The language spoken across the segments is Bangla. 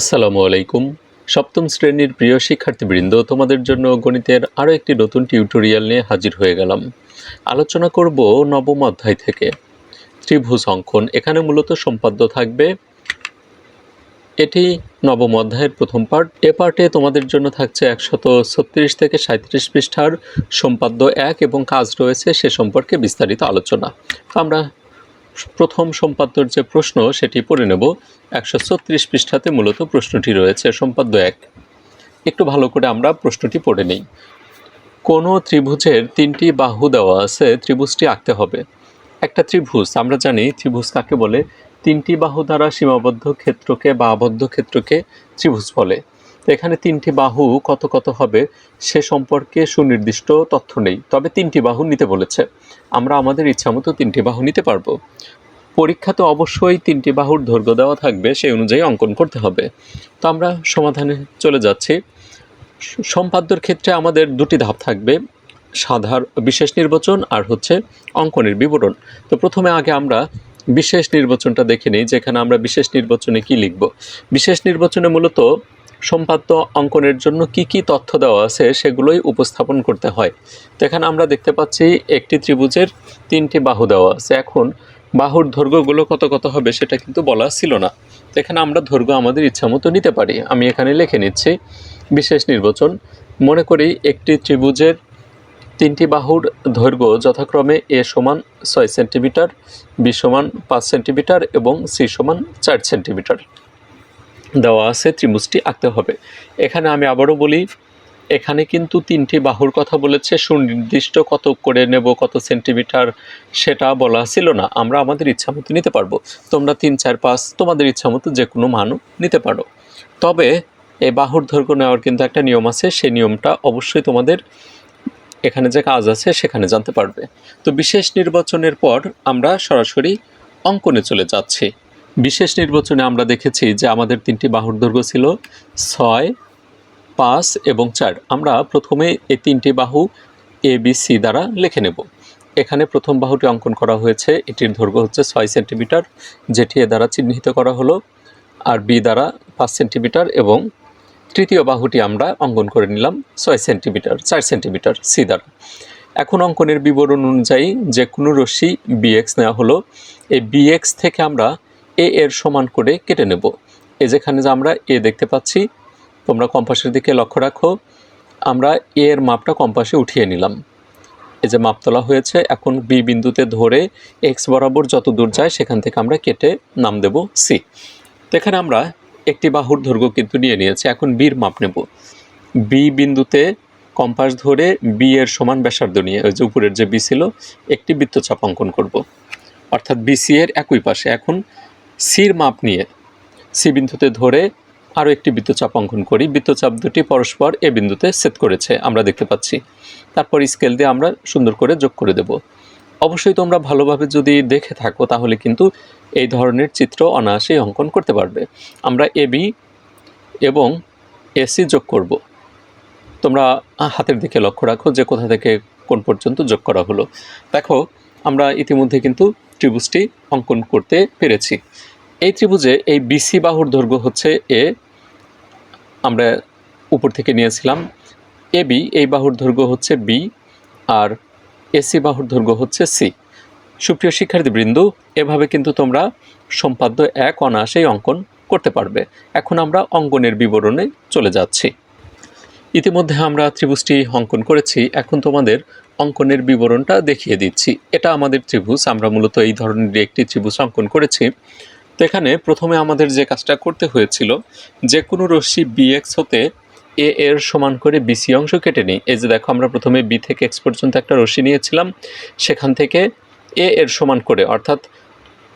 আসসালামু আলাইকুম। সপ্তম শ্রেণির প্রিয় শিক্ষার্থীবৃন্দ, তোমাদের জন্য গণিতের আরও একটি নতুন টিউটোরিয়াল নিয়ে হাজির হয়ে গেলাম। আলোচনা করব নবম অধ্যায় থেকে। ত্রিভুজ অঙ্কন, এখানে মূলত সম্পাদ্য থাকবে এটি নবম অধ্যায়ের প্রথম পার্ট এ পার্টে তোমাদের জন্য থাকছে একশত ছত্রিশ থেকে সাঁত্রিশ পৃষ্ঠার সম্পাদ্য এক এবং কাজ রয়েছে সে সম্পর্কে বিস্তারিত আলোচনা। আমরা প্রথম সম্পাদ্যর যে প্রশ্ন, সেটি পড়ে নেব। একশো ছত্রিশ পৃষ্ঠাতে মূলত প্রশ্নটি রয়েছে, সম্পাদ্য এক। একটু ভালো করে আমরা প্রশ্নটি পড়ে নিই। কোনো ত্রিভুজের তিনটি বাহু দেওয়া আছে, ত্রিভুজটি আঁকতে হবে। একটা ত্রিভুজ, আমরা জানি ত্রিভুজ কাকে বলে? তিনটি বাহু দ্বারা সীমাবদ্ধ ক্ষেত্রকে বা আবদ্ধ ক্ষেত্রকে ত্রিভুজ বলে। এখানে তিনটি বাহু কত কত হবে সে সম্পর্কে সুনির্দিষ্ট তথ্য নেই, তবে তিনটি বাহু নিতে বলেছে। আমরা আমাদের ইচ্ছামতো তিনটি বাহু নিতে পারব। পরীক্ষাতে অবশ্যই তিনটি বাহুর দৈর্ঘ্য দেওয়া থাকবে, সেই অনুযায়ী অঙ্কন করতে হবে। তো আমরা সমাধানে চলে যাচ্ছি। সম্পাদ্যর ক্ষেত্রে আমাদের দুটি ধাপ থাকবে, সাধার বিশেষ নির্বাচন আর হচ্ছে অঙ্কনের বিবরণ। তো প্রথমে আগে আমরা বিশেষ নির্বাচনটা দেখে নিই, যেখানে আমরা বিশেষ নির্বাচনে কি লিখব। বিশেষ নির্বাচনে মূলত সম্পাদ্য অঙ্কনের জন্য কি কি তথ্য দেওয়া আছে সেগুলোই উপস্থাপন করতে হয়। তো এখানে আমরা দেখতে পাচ্ছি একটি ত্রিভুজের তিনটি বাহু দেওয়া আছে। এখন বাহুর দৈর্ঘ্যগুলো কত কত হবে সেটা কিন্তু বলা ছিল না। তো এখানে আমরা দৈর্ঘ্য আমাদের ইচ্ছামতো নিতে পারি। আমি এখানে লিখে নিচ্ছি, বিশেষ নির্বাচন, মনে করি একটি ত্রিভুজের তিনটি বাহুর দৈর্ঘ্য যথাক্রমে এ সমান ছয় সেন্টিমিটার, বি সমান পাঁচ সেন্টিমিটার এবং সি সমান চার সেন্টিমিটার। দেওয়া আছে, ত্রিভুজটি আঁকতে হবে। এখানে আমি আবারও বলি, এখানে কিন্তু তিনটি বাহুর কথা বলেছে, সুনির্দিষ্ট কত করে নেব, কত সেন্টিমিটার সেটা বলা ছিল না। আমরা আমাদের ইচ্ছা মতো নিতে পারব। তোমরা তিন, চার, পাঁচ, তোমাদের ইচ্ছা মতো যে কোনো মানও নিতে পারো। তবে এই বাহুর দৈর্ঘ্য নেওয়ার কিন্তু একটা নিয়ম আছে, সেই নিয়মটা অবশ্যই তোমাদের এখানে যে কাজ আছে সেখানে জানতে পারবে। তো বিশেষ নির্বাচনের পর আমরা সরাসরি অঙ্কনে চলে যাচ্ছি। বিশেষ নির্বাচনে আমরা দেখেছি যে আমাদের তিনটি বাহুর দৈর্ঘ্য ছিল ছয়, পাঁচ এবং চার। আমরা প্রথমে এই তিনটি বাহু এ বি সি দ্বারা লিখে নেব। এখানে প্রথম বাহুটি অঙ্কন করা হয়েছে। এটির দৈর্ঘ্য হচ্ছে ছয় সেন্টিমিটার, যেটি এ দ্বারা চিহ্নিত করা হলো, আর বি দ্বারা পাঁচ সেন্টিমিটার এবং তৃতীয় বাহুটি আমরা অঙ্কন করে নিলাম ছয় সেন্টিমিটার, চার সেন্টিমিটার সি দ্বারা। এখন অঙ্কনের বিবরণ অনুযায়ী যে কোনো রশ্মি বিএক্স নেওয়া হলো। এই বিএক্স থেকে আমরা এ এর সমান করে কেটে নেব। এ যেখানে যে আমরা এ দেখতে পাচ্ছি, তোমরা কম্পাসের দিকে লক্ষ্য রাখো, আমরা এ এর মাপটা কম্পাসে উঠিয়ে নিলাম। এই যে মাপ তোলা হয়েছে, এখন বি বিন্দুতে ধরে এক্স বরাবর যত দূর যায় সেখান থেকে আমরা কেটে নাম দেব সি তো এখানে আমরা একটি বাহুর দৈর্ঘ্য কিন্তু নিয়ে নিয়েছি, এখন বির মাপ নেব। বি বিন্দুতে কম্পাস ধরে বি এর সমান ব্যাসার্ধ নিয়ে, ওই যে উপরের যে বি ছিল, একটি বৃত্তচাপ অঙ্কন করব। অর্থাৎ বিসি এর একই পাশে। এখন সির মাপ নিয়ে সি বিন্দুতে ধরে আরও একটি বৃত্তচাপ অঙ্কন করি। বৃত্তচাপ দুটি পরস্পর এ বিন্দুতে সেট করেছে, আমরা দেখতে পাচ্ছি। তারপর স্কেল দিয়ে আমরা সুন্দর করে যোগ করে দেব। অবশ্যই তোমরা ভালোভাবে যদি দেখে থাকো, তাহলে কিন্তু এই ধরনের চিত্র অনায়াসেই অঙ্কন করতে পারবে। আমরা এ, বি এবং এসি যোগ করব। তোমরা হাতের দিকে লক্ষ্য রাখো যে কোথা থেকে কোন পর্যন্ত যোগ করা হলো। দেখো, আমরা ইতিমধ্যে কিন্তু ত্রিভুজটি অঙ্কন করতে পেরেছি। এই ত্রিভুজে এই বিসি বাহুর দৈর্ঘ্য হচ্ছে এ আমরা উপর থেকে নিয়েছিলাম এ বি এই বাহুর দৈর্ঘ্য হচ্ছে বি আর এসি বাহুর দৈর্ঘ্য হচ্ছে সি সুপ্রিয় শিক্ষার্থীবৃন্দ, এভাবে কিন্তু তোমরা সম্পাদ্য এক অনায়াসেই অঙ্কন করতে পারবে। এখন আমরা অঙ্কনের বিবরণে চলে যাচ্ছি। ইতিমধ্যে আমরা ত্রিভুজটি অঙ্কন করেছি, এখন তোমাদের অঙ্কনের বিবরণটা দেখিয়ে দিচ্ছি। এটা আমাদের ত্রিভুজ, আমরা মূলত এই ধরনের একটি ত্রিভুজ অঙ্কন করেছি। তো এখানে প্রথমে আমাদের যে কাজটা করতে হয়েছিল, যে কোনো রশ্মি বিএক্স হতে এ এর সমান করে বিসি অংশ কেটে নিই। এই যে দেখো, আমরা প্রথমে বি থেকে এক্স পর্যন্ত একটা রশ্মি নিয়েছিলাম, সেখান থেকে এ এর সমান করে, অর্থাৎ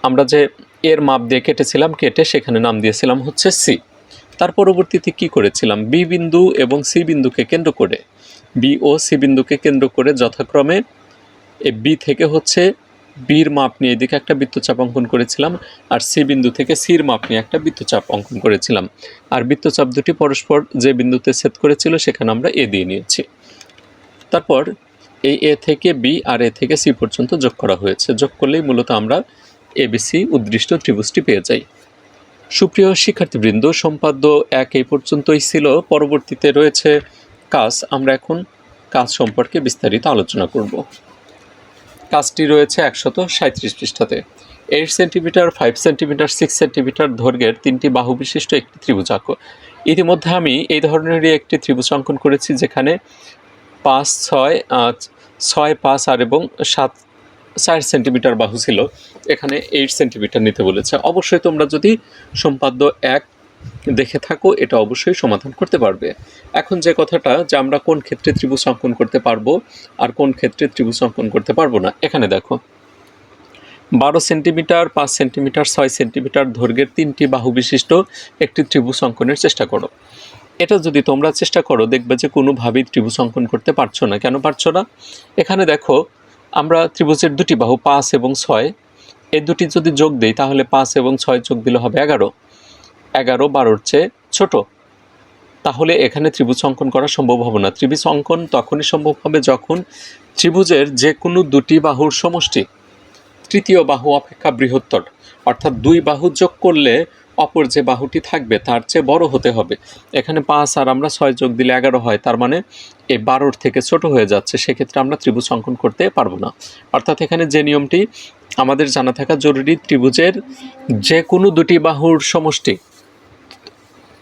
আমরা যে এর মাপ দিয়ে কেটেছিলাম, কেটে সেখানে নাম দিয়েছিলাম হচ্ছে সি তার পরবর্তীতে কি করেছিলাম? বি বিন্দু এবং সি বিন্দুকে কেন্দ্র করে বি ও সি বিন্দুকে কেন্দ্র করে যথাক্রমে এ বি থেকে হচ্ছে বির মাপ নিয়ে এদিকে একটা বৃত্তচাপ অঙ্কন করেছিলাম, আর সি বিন্দু থেকে সির মাপ নিয়ে একটা বৃত্তচাপ অঙ্কন করেছিলাম। আর বৃত্তচাপ দুটি পরস্পর যে বিন্দুতে ছেদ করেছিল সেখানে আমরা এ দিয়ে নিয়েছি। তারপর এই এ থেকে বি আর এ থেকে সি পর্যন্ত যোগ করা হয়েছে। যোগ করলেই মূলত আমরা এবিসি উদ্দৃষ্ট ত্রিভুজটি পেয়ে যাই। সুপ্রিয় শিক্ষার্থীবৃন্দ, সম্পাদ্য এক এই পর্যন্তই ছিল। পরবর্তীতে রয়েছে কাজ। আমরা এখন কাজ সম্পর্কে বিস্তারিত আলোচনা করব। কাজটি রয়েছে একশত সাঁত্রিশ পৃষ্ঠাতে। Eight centimetre five centimetre six centimetre দৈর্ঘ্যের তিনটি বাহু বিশিষ্ট একটি ত্রিভুজ আঁকো। ইতিমধ্যে আমি এই ধরনেরই একটি ত্রিভুজ অঙ্কন করেছি যেখানে পাঁচ, ছয় ছয়, পাঁচ আর এবং সাত, চার সেন্টিমিটার বাহু ছিল। এখানে এইট সেন্টিমিটার নিতে বলেছে। অবশ্যই তোমরা যদি সম্পাদ্য এক দেখে থাকো, এটা অবশ্যই সমাধান করতে পারবে। এখন যে কথাটা যে আমরা কোন ক্ষেত্রে ত্রিভুজ অঙ্কন করতে পারব আর কোন ক্ষেত্রে ত্রিভুজ অঙ্কন করতে পারব না, এখানে দেখো। বারো সেন্টিমিটার, পাঁচ সেন্টিমিটার, ছয় সেন্টিমিটার দৈর্ঘ্যের তিনটি বাহু বিশিষ্ট একটি ত্রিভুজ অঙ্কনের চেষ্টা করো। এটা যদি তোমরা চেষ্টা করো, দেখবে যে কোনোভাবেই ত্রিভুজ অঙ্কন করতে পারছ না। কেন পারছ না? এখানে দেখো, আমরা ত্রিভুজের দুটি বাহু পাঁচ এবং ছয়, এই দুটি যদি যোগ দিই, তাহলে পাঁচ এবং ছয় যোগ দিলে হবে এগারো। এগারো বারোর চেয়ে ছোট। তাহলে এখানে ত্রিভুজ অঙ্কন করা সম্ভব হবে না। ত্রিভুজ অঙ্কন তখনই সম্ভব হবে যখন ত্রিভুজের যে কোনো দুটি বাহুর সমষ্টি, তৃতীয় বাহু অপেক্ষা বৃহত্তর, অর্থাৎ দুই বাহু যোগ করলে অপর যে বাহুটি থাকবে তার চেয়ে বড় হতে হবে। এখানে পাঁচ আর আমরা ছয় যোগ দিলে এগারো হয়, তার মানে এই বারোর থেকে ছোট হয়ে যাচ্ছে, সেক্ষেত্রে আমরা ত্রিভুজ অঙ্কন করতে পারব না। অর্থাৎ এখানে যে নিয়মটি আমাদের জানা থাকা জরুরি, ত্রিভুজের যে কোনো দুটি বাহুর সমষ্টি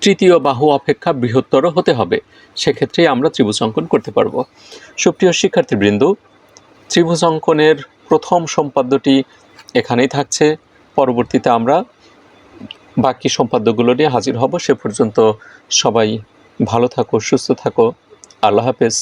তৃতীয় বাহু অপেক্ষা বৃহত্তর হতে হবে। সেক্ষেত্রে আমরা ত্রিভুজ অঙ্কন করতে পারব। সুপ্রিয় শিক্ষার্থীবৃন্দ ত্রিভুজ অঙ্কনের প্রথম সম্পাদ্যটি এখানেই থাকছে। পরবর্তীতে আমরা বাকি সম্পাদ্যগুলো নিয়ে হাজির হব। সে পর্যন্ত সবাই ভালো থাকো, সুস্থ থাকো। আল্লাহ হাফেজ।